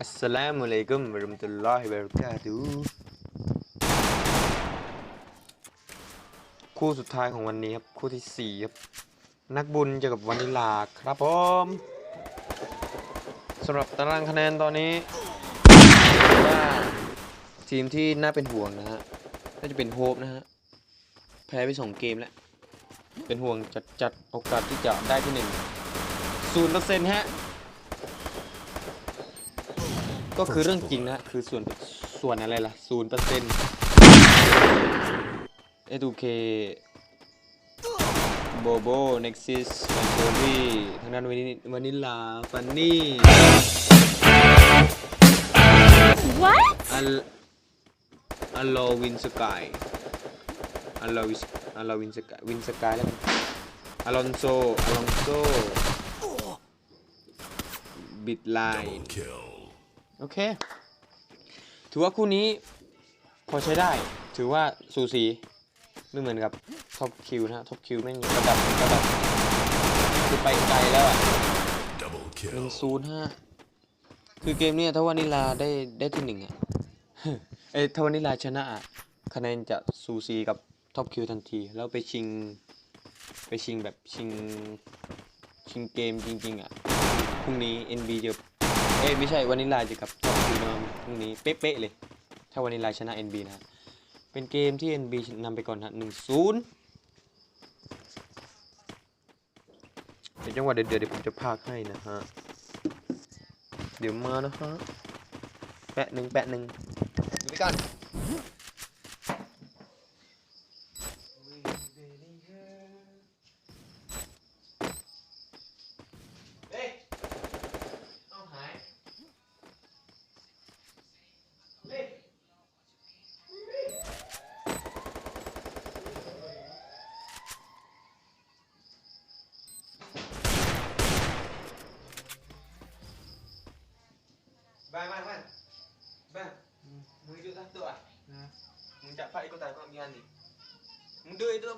อัสสลามุอะลัยกุมวะเราะมะตุลลอฮิวะบะเราะกาตุคู่สุดท้ายของวันนี้ครับ คู่ที่สี่ครับ นักบุญเจอกับวานิลาครับผมสำหรับตารางคะแนนตอนนี้ว่าทีมที่น่าเป็นห่วงนะฮะน่าจะเป็นโฮปนะฮะ แพ้ไปสองเกมแล้ว เป็นห่วงจัดจัดโอกาสที่จะได้ที่หนึ่งศูนย์เปอร์เซ็นต์ฮะ ก็คือเรื่องจริงนะคือส่วนส่วนอะไรล่ะศูนย์เปอร์เซ็นต์เอทูเคโบโบเน็กซิสแอนโทรีทางด้านวานิวานิลาฟันนี่ What? อัลอัลโลวินสกายอัลโลวินอัลโลวินสกายวินสกายแล้วกันอลอนโซอลอนโซบิดไลน์ โอเค ถือว่าคู่นี้พอใช้ได้ ถือว่าสูสี ไม่เหมือนกับท็อปคิวนะฮะท็อปคิวแม่งระดับระดับคือไปไกลแล้วอะหนึ่งศูนย์ห้าคือเกมเนี้ยถ้าวันนิลาได้ได้ที่หนึ่งอะเอ้ยถ้าวันนิลาชนะอะคะแนนจะสูสีกับท็อปคิวทันที แล้วไปชิง ไปชิงแบบชิง ชิงเกมจริง ๆ อะ พรุ่งนี้ NB เจอ เอ้ยไม่ใช่วานิลาจะกับท็อปคิวนพรุ่งนี้เป๊ะๆเลย ถ้าวานิลาชนะ NB นะฮะเป็นเกมที่ NB นำไปก่อนฮะหนึ่งศูนย์เดี๋ยวจังหวะเดือดๆเดี๋ยวผมจะพากให้นะฮะ เดี๋ยวมานะฮะ แปะหนึ่งแปะหนึ่งดูไปก่อน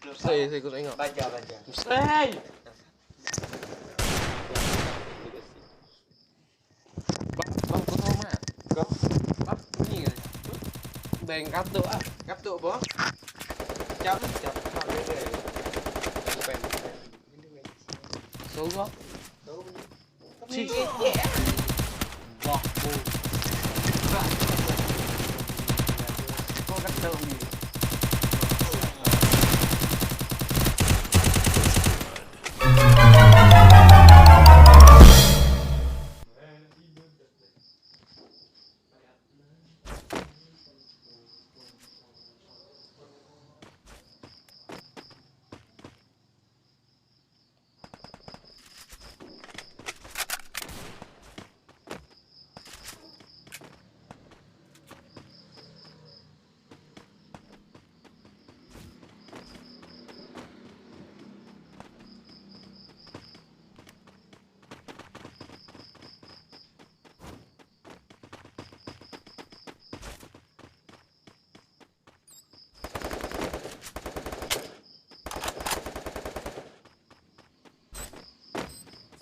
Sei, sei cosa ingat. Baca, baca. Sei. Bang, kau tahu gấp Kau? Bang, ni kan? Bang, kaptuk ah. Kaptuk apa? Jam, jam. Tahu kau? Tahu. Cik. Wah, bu. Kau kaptuk ni.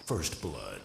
First Blood.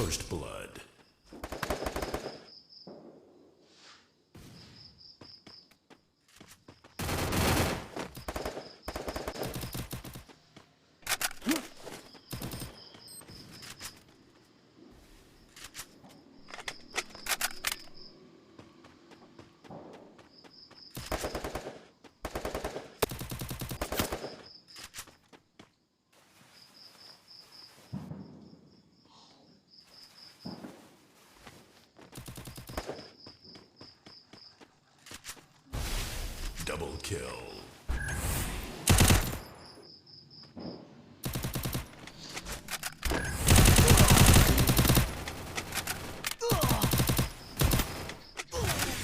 First blood. Double kill.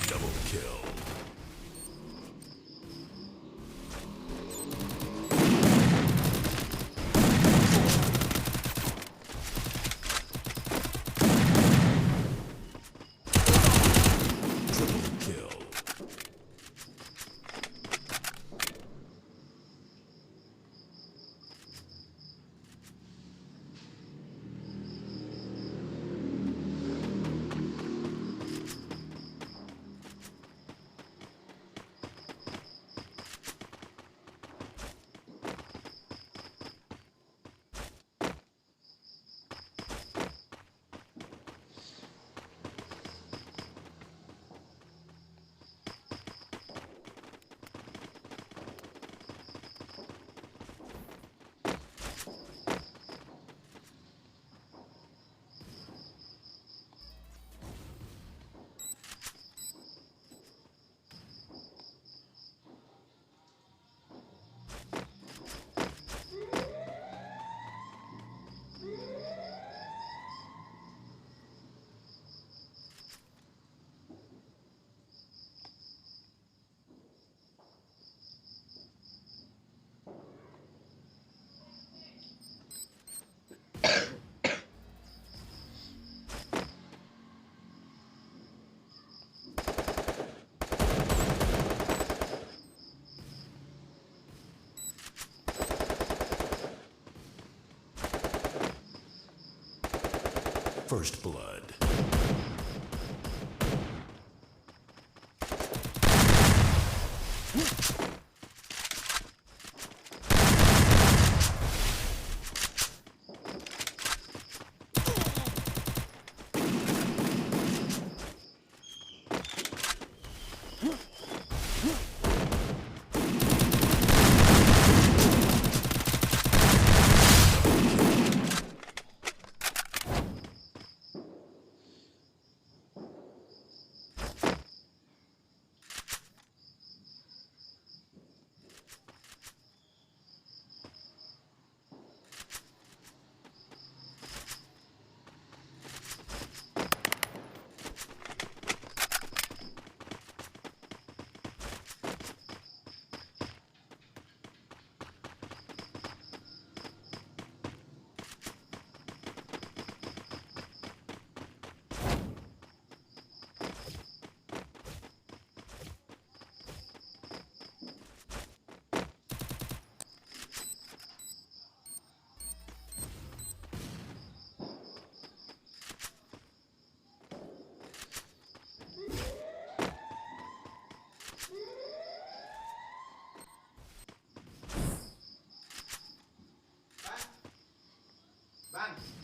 Double kill. First blood.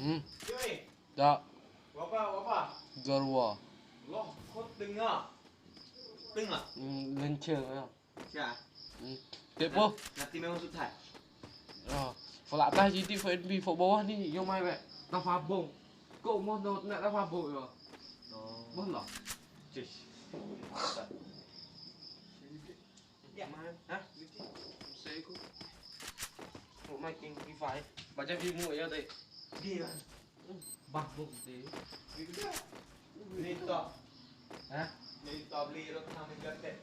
Ừ. Dạ. Wapa, wapa. Garwa. Lo, khốt đừng à. Đừng à? Ừ, lên trường rồi à. Dạ. Ừ. Tiếp vô. Là tìm em rút thải. Ờ. Phở lạ tay chỉ tìm phải vì phở bố đi yêu mai vậy. Nó phá bông Cậu môn đột nè nó phá bội rồi. Nó. Bớt lỏ. Chị. Dạ. Hả? Xe cô. Ủa mày kinh đi phải. Bà cho phim mua ở đây. Dia. Bakbuk di. Gitu Dito. Ha? Dito, blirot namin gante.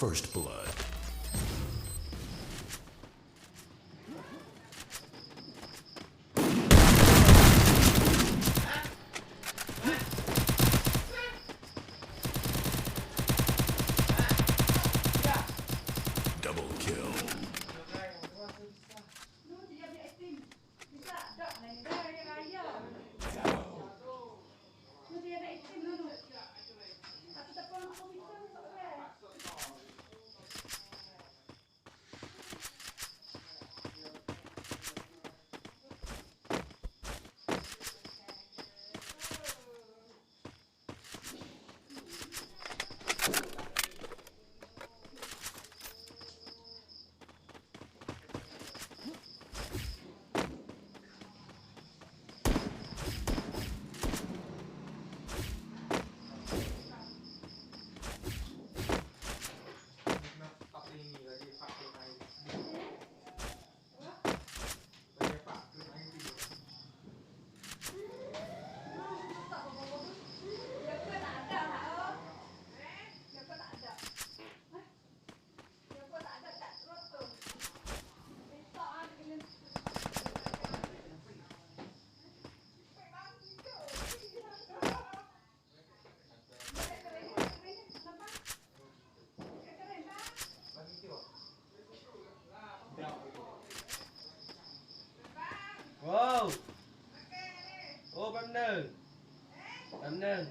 First blood. nơ tấm nơ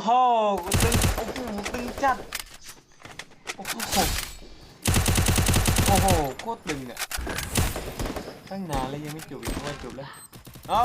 โอ้โหตึงโอ้โหตึงจัดโอ้โหโอ้โหโคตรตึงอะตั้งนานแล้วยังไม่จบอีกว่าจบแล้วเอ้า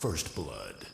First blood.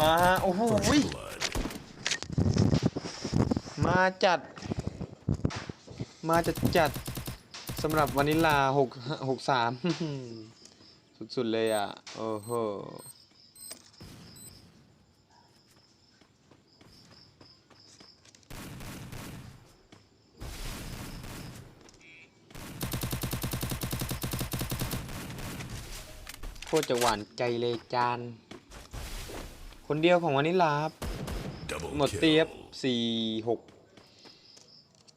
มา โอ้โห First blood. มาจัด มาจัดจัดสำหรับวานิลลาหกหกสามสุดๆเลยอะ โอ้โหโคตรจะหวานใจเลยจาน คนเดียวของวานิลลาครับ Double หมดเตียบ kill. สี่หก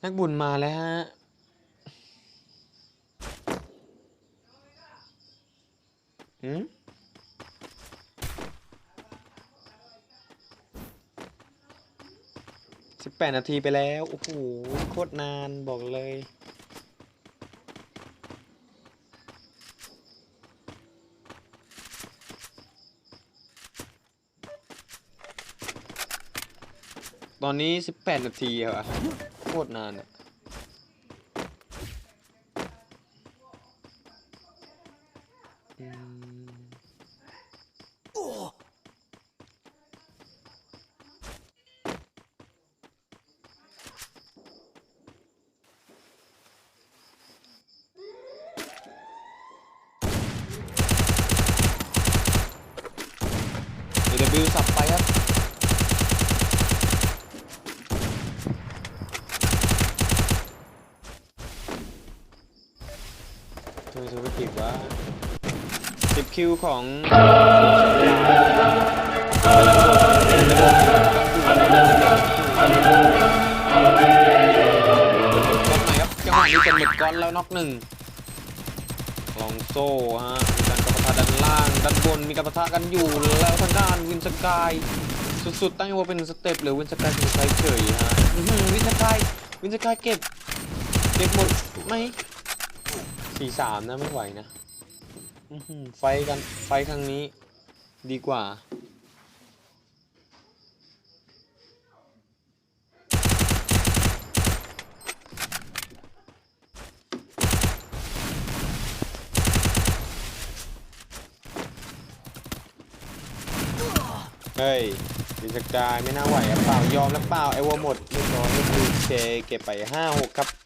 นักบุญมาแล้วฮะหืมสิบแปดนาทีไปแล้ว โอ้โห โคตรนานบอกเลย ตอนนี้ 18 นาทีเหรอโคตรนานอะอืมเดี๋ยว W สับไปครับ ทำไมธุรกิจว่าสิบ คิวของก๊อตไหนครับจังหวะนี้เป็นหมดก้อนแล้วน็อกหนึ่งลองโซ่ฮะมีการกระปะทะด้านล่างด้านบนมีการปะทะกันอยู่แล้วทางด้านวินสกายสุดๆตั้งอยู่ว่าเป็นสเต็ปหรือวินสกายเป็นสไตล์เฉยฮะวินสกายวินสกายเก็บเก็บหมดไหมสี่สามนะไม่ไหวนะ ไฟกันไฟครั้งนี้ ดีกว่า เฮ้ยดิสกายไม่น่าไหวอเปล่ายอมแล้วเปล่าไอวอหมดเรียบร้อยก็คือเคเก็บไปห้าหกครับ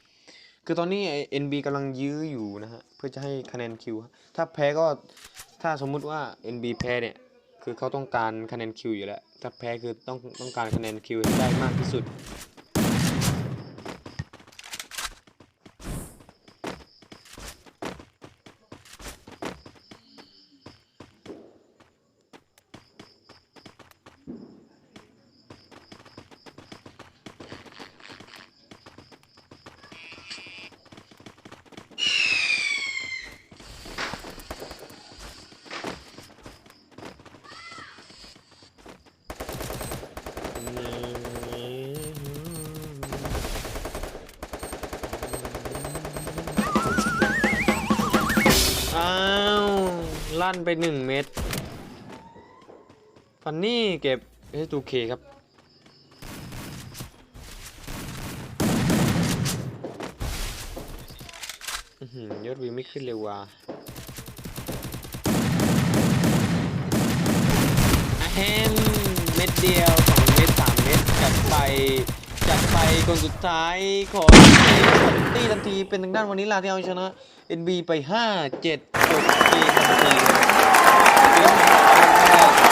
คือตอนนี้เอ็นบีกำลังยื้ออยู่นะฮะเพื่อจะให้คะแนนคิวถ้าแพ้ก็ถ้าสมมุติว่า NB แพ้เนี่ยคือเขาต้องการคะแนนคิวอยู่แล้วถ้าแพ้คือต้องต้องการคะแนนคิวให้ได้มากที่สุดั่นไปหนึ่งเม็ดฟันนี่เก็บ S2K ครับยอดวีไม่ขึ้นเลยว่ะเฮมเม็ดเดียวสองเม็ดสามเม็ดจัดไปจัดไปคนสุดท้ายของตี้ทันทีเป็นทางด้านวันนี้ลาที่เอาชนะ NB ไป 5 7 จบเกมทันทีเลย